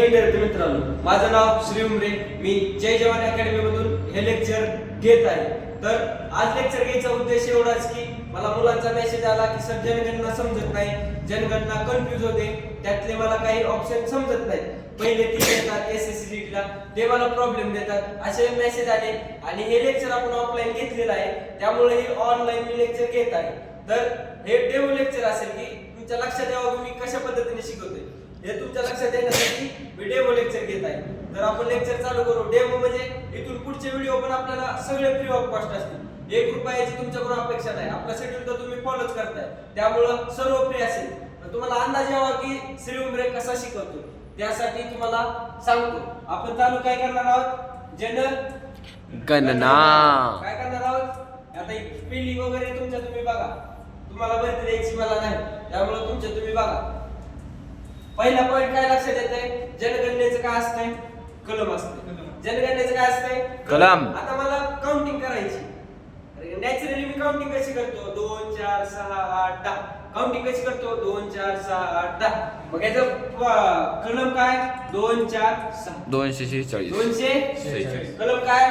विद्यार्थी मित्रांनो माझं नाव श्री उमरे. मी जय जवान अकॅडमी मधून हे लेक्चर घेत आहे. तर आज लेक्चर घ्यायचा उद्देश एवढाच की मला मुलांचा मेसेज आला की सर जनगणना समजत नाही. जनगणना कन्फ्युज होते. त्यातले मला काही ऑप्शन समजत नाही पहिले ती येतात एस एस सी ला. ते मला प्रॉब्लेम देतात. असे मेसेज आले. आणि हे लेक्चर आपण ऑफलाईन घेतलेलं आहे. त्यामुळे हे ऑनलाईन मी लेक्चर घेत आहे. तर हे डेमो लेक्चर असेल की तुमच्या लक्षात यावं मी कशा पद्धतीने शिकवते हे तुमच्या लक्षात येण्यासाठी मी डेमो लेक्चर घेत आहे. तर आपण लेक्चर चालू करू. डेमो म्हणजे इथून पुढचे व्हिडिओ पण आपल्याला सगळे फ्री ऑफ कॉस्ट असतील. एक रुपयाची तुमच्याकडून अपेक्षा नाही. आपला शेड्यूल तर तुम्ही फॉलोच करताय. त्यामुळं सर्व फ्री असेल. तर तुम्हाला अंदाज यावा की श्री उमरे कसा शिकवतो? त्यासाठी तुम्हाला सांगतो. आपण चालू काय करणार आहोत? जन गणना. काय करणार आहोत? आता स्पेलिंग वगैरे तुमच्या तुम्ही बघा. तुम्हाला बरं द्यायची मला नाही. त्यामुळे तुमच्या तुम्ही बघा. पहिला पॉइंट काय लक्षात येतंय? जनगणनेचं काय असतंय? कलम असतंय. जनगणनेचं काय असतंय? कलम. आता मला काउंटिंग करायची. नॅचरली मी काउंटिंग कशी करतो? दोन चार सहा आठ दहा. काउंटिंग कशी करतो? दोन चार सहा आठ दहा. मग याचं कलम काय? दोन चार सहा. दोनशे शेहेचाळीस. दोनशे. कलम काय?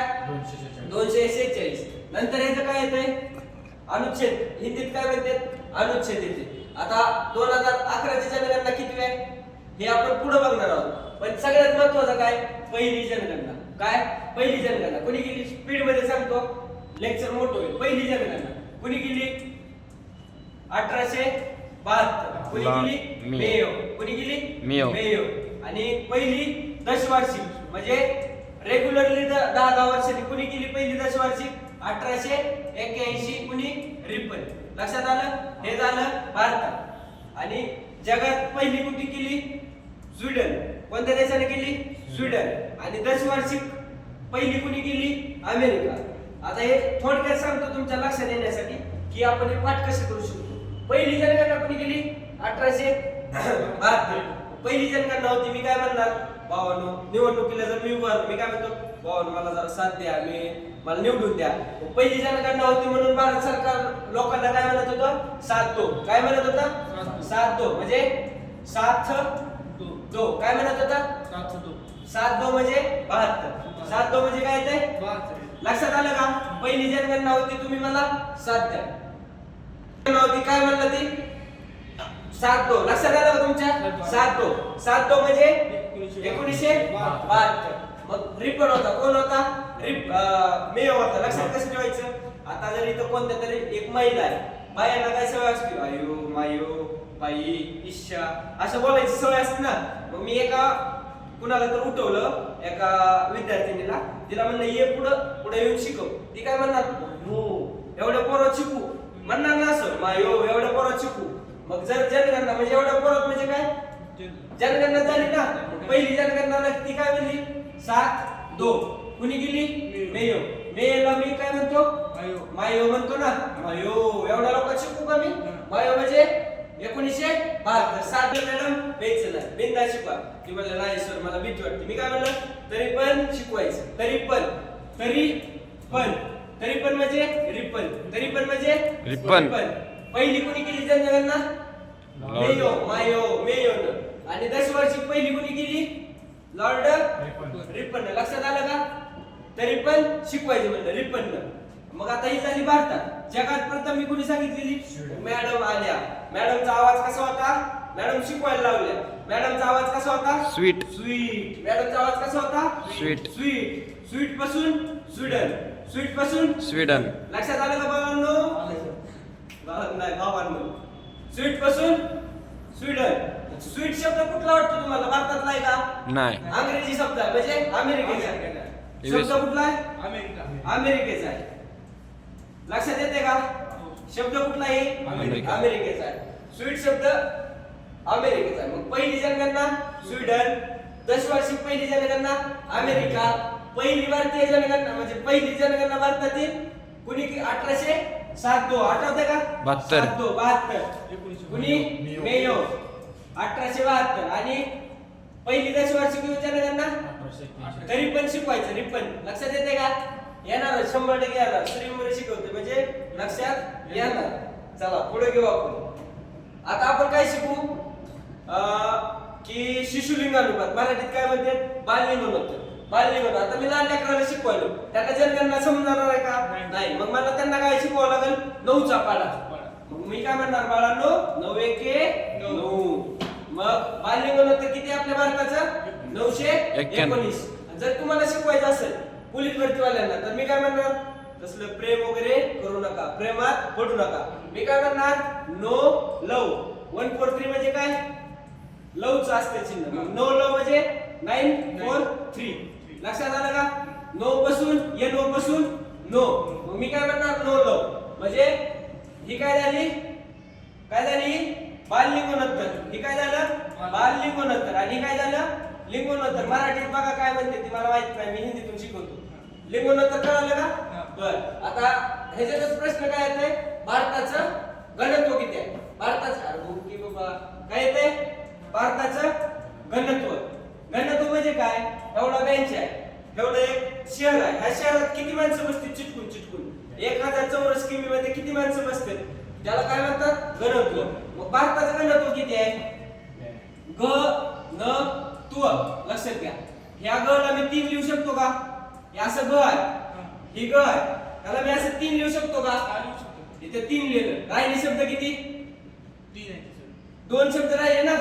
दोनशे शेहेचाळीस. नंतर याचं काय येतंय? अनुच्छेद. हिंदीत काय म्हणतात? अनुच्छेद येते. आता दोन हजार अकराची जनगणना किती आहे? हे आपण पुढे बघणार आहोत. पण सगळ्यात महत्वाचं काय? पहिली जनगणना. काय? पहिली जनगणना. कोणी गेली? स्पीडमध्ये सांगतो. लेक्चर मोठं होईल. पहिली जनगणना. कोणी गेली? अठराशे बहात्तर. कोणी गेली? मी. मेयो. कोणी गेली? मेयो. मेयो. आणि पहिली दशवार्षिक. म्हणजे रेग्युलरली दहा दहा वर्षांनी कुणी केली पहिली दशवार्षिक? अठराशे एक्क्याऐंशी. कुणी? रिपन लक्षात आलं? हे झालं भारतात. आणि जगात पहिली कुठे केली स्वीडन. कोणत्या देशाने केली? स्वीडन. आणि दशवार्षिक पहिली कुणी केली? अमेरिका. आता हे थोडक्यात सांगतो तुमच्या लक्षात येण्यासाठी की आपण हे पाठ कसे करू शकतो. पहिली जनगणना कुणी केली? अठराशे बहात्तर. पहिली जनगणना होती मी काय म्हणणार? भावानो निवडणुकीला जर मी उभार मी काय म्हणतो? भावानो मला जरा साथ द्या मी मला निवडून द्या. पहिली जनगणना होती म्हणून भारत सरकार लोकांना काय म्हणत होतं? साथ दो. काय म्हणत होता? साथ दो. म्हणजे साथ दो. काय म्हणत होता? सात दो. म्हणजे बहात्तर. सात दो म्हणजे काय येते लक्षात आलं का? पहिली जनगणना होती तुम्ही मला सात द्या. होती काय म्हणलं ती? सात दो. लक्षात आलं का तुमच्या? सात दो. सात दो म्हणजे एकोणीसशे बहात्तर. मग रिपर होता. कोण होता? रिप मेयो होता. लक्षात कसं ठेवायचं? आता जर इथं कोणत्या तरी एक महिला आहे. बायांना काय सवय असते? आयो मायो बाई इच्छा असं बोलायची सवय असते ना. मग मी एका कुणाला तर उठवलं एका विद्यार्थिनीला. तिला म्हणलं ये पुढं पुढे येऊन शिकव. ती काय म्हणणार? हो एवढ्या पोरात शिकू. म्हणणार ना असं मायो एवढ्या पोरात शिकू. मग जर जनगणना म्हणजे एवढ्या पोरात म्हणजे काय? जनगणना झाली ना. पहिली जनगणना ती काय म्हणली? सात दो कुणी गेली? मेयो. मेयोला मी काय म्हणतो? मायो म्हणतो ना. मायो एवढ्या लोकांना शिकू का मी? मायो म्हणजे एकोणीसशे बहात्तर. सात मॅडम नाही. बिंदा शिकवा. ती म्हणलं नाही सर मला भीती वाटते. मी काय म्हणलं तरी पण शिकवायचं. तरी पण. तरी पण. तरी पण म्हणजे रिपन. तरी पण म्हणजे रिपन. पहिली कुणी केली जनगणना? लॉर्ड. मेयो मायो मेयो आणि दशवार्षिक पहिली कुणी केली? Lord Ripon. लक्षात आलं का? तरी पण शिकवायचं म्हणलं रिपन मग आता ही झाली भारतात जगात प्रथम मी कुणी सांगितलेली? मॅडम आल्या. मॅडमचा आवाज कसा होता? मॅडम शिकवायला लावल्या. मॅडमचा आवाज कसा होता? Sweet. स्वीट मॅडमचा आवाज कसा होता? Sweet. स्वीट स्वीटपासून स्वीडन स्वीटपासून स्वीडन लक्षात आलं का बाबांनो? नाही भावांनो स्वीटपासून स्वीडन स्वीट शब्द कुठला वाटतो तुम्हाला? भारतातला आहे का? नाही. अंग्रेजी शब्द आहे. म्हणजे अमेरिकेचा आहे. शब्द कुठला आहे? अमेरिकेचा आहे. लक्षात येते का? शब्द कुठला आहे? अमेरिका. अमेरिकेचा आहे. स्वीट शब्द अमेरिकेचा आहे. मग पहिली जनगणना स्वीडन. दशवार्षिक पहिली जनगणना अमेरिका. पहिली भारतीय जनगणना म्हणजे पहिली जनगणना भारतातील कुणी की अठराशे सात दो. आठवते का? बहात्तर. सात दो बहात्तर. कुणी? मेयो. अठराशे बहात्तर. आणि पहिली दशवार्षिक जनगणना? तरी पण शिकवायचं रिपन लक्षात येते का? येणार शंभर टक्के येणार. श्रीमुळे शिकवते. म्हणजे लक्षात येणार चला पुढे घेऊ आपण. आता आपण काय शिकू? अं, की शिशुलिंगानुपात. मराठीत काय म्हणतात बाललिंग म्हणतात बाललिंग आता मी लहान लेकराला शिकवायलो. त्यांना जनगणना समजणार आहे का? नाही. मग मला त्यांना काय शिकवावं लागेल? नऊचा पाडा. मग मी काय म्हणणार बाळांनो? नऊ एके नऊ. मग बाललिंग म्हणत किती आपल्या भारताचं? नऊशे. एकोणीस. जर तुम्हाला शिकवायचं असेल पोलीस भरतीवाल्यांना तर मी काय म्हणणार? तसलं प्रेम वगैरे करू नका. प्रेमात पडू नका. मी काय म्हणणार no love one four three म्हणजे काय? लवचं असते चिन्ह. नो लव म्हणजे नाईन फोर थ्री लक्षात आलं का? नो पासून ये नो पासून नो मग मी काय म्हणणार नो लव म्हणजे ही काय झाली? काय झाली? बाल लिंगोनंतर ही काय झालं? बाल. लिंगोनंतर आणि काय झालं? लिंगोनंतर मराठीत बघा काय म्हणते ती. मला माहीत नाही. मी हिंदीतून शिकवतो. लिंगोनंतर कळालं का? बर. आता ह्याच्यातच प्रश्न काय येते भारताचं घनत्व किती आहे? भारताचं अरे बाबा. काय येते भारताचं घनत्व. घनत्व म्हणजे काय? एवढा बेंच आहे. एवढं एक शहर आहे. ह्या शहरात किती माणसं बसतील? चिटकून चिटकून. एक हजार चौरस किमी मध्ये किती माणसं बसतील? त्याला काय म्हणतात? घनत्व. मग भारताचं घनत्व किती आहे? ग न त्व. लक्षात घ्या. ह्या ग ला मी तीन लिहू शकतो का? हे असं ग आहे. ही ग आहे त्याला मी असं तीन लिहू शकतो का? इथे तीन लिहिलं. राहिले शब्द किती? दोन शब्द राहिले ना.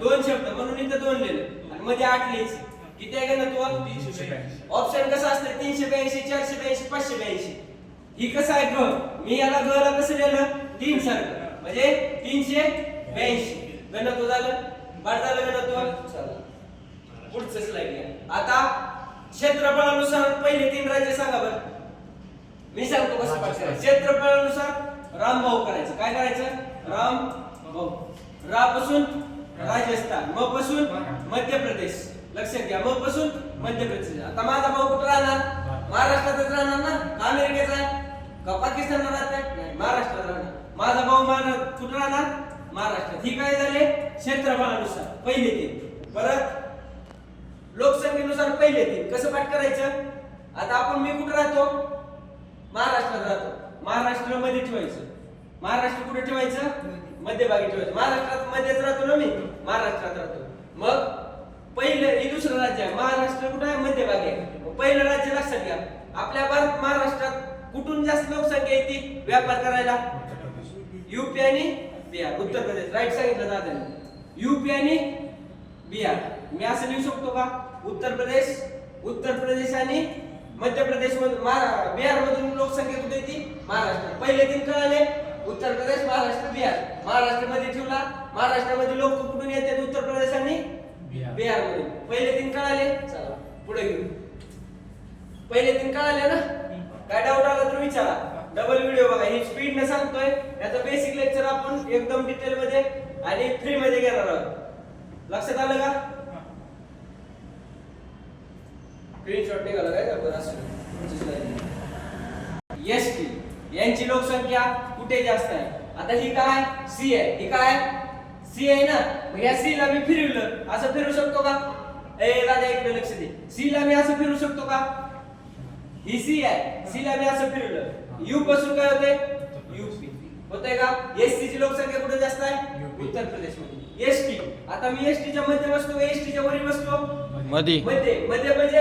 दोन. शब्द. म्हणून इथं दोन लिहिलं. आणि मध्ये आठ लिहायचे. किती आहे घनत्व ऑप्शन कसं असतं? तीनशे ब्याऐंशी चारशे ब्याऐंशी पाचशे ब्याऐंशी. ही कसं आहे ग? मी याला ग ला कसं लिहिलं तीन सारखं. म्हणजे तीनशे ब्याऐंशी. घनत्व झालं? बाद झालं चला पुढचं आता क्षेत्रफळानुसार पहिले तीन राज्य सांगा बरं. मी सांगतो कसं करायचं क्षेत्रफळानुसार राम भाऊ करायचं. काय करायचं? राम भाऊ. रा पासून राजस्थान म पासून मध्य प्रदेश लक्षात घ्या म पासून मध्य प्रदेश आता माझा भाऊ कुठं राहणार? महाराष्ट्रातच राहणार ना? का अमेरिकेचा आहे? का पाकिस्तानला राहत नाही महाराष्ट्रात राहणार. माझा भाऊ महाराष्ट्र कुठं राहणार? महाराष्ट्रात. ही काय झाले? क्षेत्रफळानुसार. पहिले तीन. परत लोकसंख्येनुसार पहिले तीन कसं पाठ करायचं? आता आपण मी कुठं राहतो? महाराष्ट्रात राहतो. महाराष्ट्रमध्ये ठेवायचं. महाराष्ट्र कुठे ठेवायचं? मध्यभागी ठेवायचं. महाराष्ट्रात मध्येच राहतो ना मी? महाराष्ट्रात राहतो. मग पहिलं हे दुसरं राज्य आहे. महाराष्ट्र कुठं आहे? मध्यभागी आहे. पहिलं राज्य लक्षात घ्या. आपल्या भारत महाराष्ट्रात कुठून जास्त लोकसंख्या येते? व्यापार करायला. युपी आणि बिहार. उत्तर प्रदेश. राईट सांगितलं दादाने. युपी आणि बिहार. मी असं लिहू शकतो का? उत्तर प्रदेश उत्तर प्रदेश आणि मध्य प्रदेश मधून बिहार मधून लोकसंख्या कुठे येते महाराष्ट्र. पहिले तीन कळाले. उत्तर प्रदेश महाराष्ट्र बिहार. महाराष्ट्रमध्ये ठेवला. महाराष्ट्रामध्ये लोक कुठून येतात? उत्तर प्रदेश आणि बिहार. मध्ये पहिले तीन कळाले. चला पुढे घेऊ. पहिले तीन कळाले ना? काय डाऊट आला तर विचारा. डबल व्हिडिओ बघा. ही स्पीड न सांगतोय. याचं बेसिक लेक्चर आपण एकदम डिटेल मध्ये आणि फ्री मध्ये घेणार आहोत. लक्षात आलं का? स्क्रीनशॉट निघाला काय? बरं असं एस टी यांची लोकसंख्या कुठे जास्त आहे? आता ही काय? सी आहे. ही काय? सी आहे ना? मग या सी ला मी फिरवलं. असं फिरू शकतो का? ए राजा इकडे लक्ष दे. सी ला मी असं फिरू शकतो का? ही सी आहे. सी ला मी असं फिरवलं. यू पासून काय होते युपी होतंय का? एस ची लोकसंख्या कुठे जास्त आहे? उत्तर प्रदेशमध्ये एस टी आता मी एस टी च्या मध्ये बसतो एस टी च्या वरी बसतो? मधी. मध्ये. मध्ये म्हणजे?